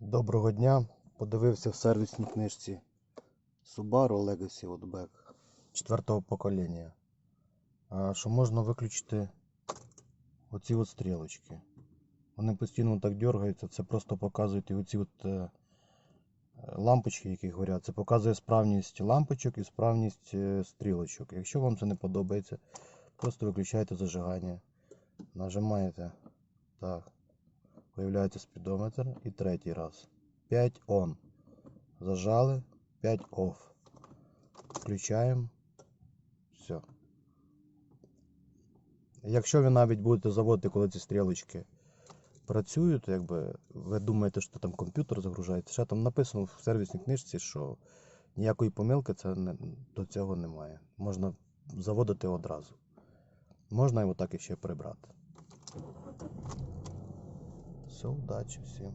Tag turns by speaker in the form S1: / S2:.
S1: Доброго дня. Подивився в сервісній книжці Subaru Legacy Outback 4 покоління. Що можна виключити оці от стрілочки. Вони постійно так дергаються, це просто показують і оці от е, лампочки, які горять. Це показує справність лампочок і справність е, стрілочок. Якщо вам це не подобається, просто виключайте зажигання. Нажимаєте так. Появляється спідометр і третій раз. 5 on. Зажали, 5 off. Включаємо. Все. Якщо ви навіть будете заводити, коли ці стрілочки працюють, якби ви думаєте, що там комп'ютер загружається, ще там написано в сервісній книжці, що ніякої помилки це не, до цього немає. Можна заводити одразу. Можна його так і ще прибрати. Все, удачі всім.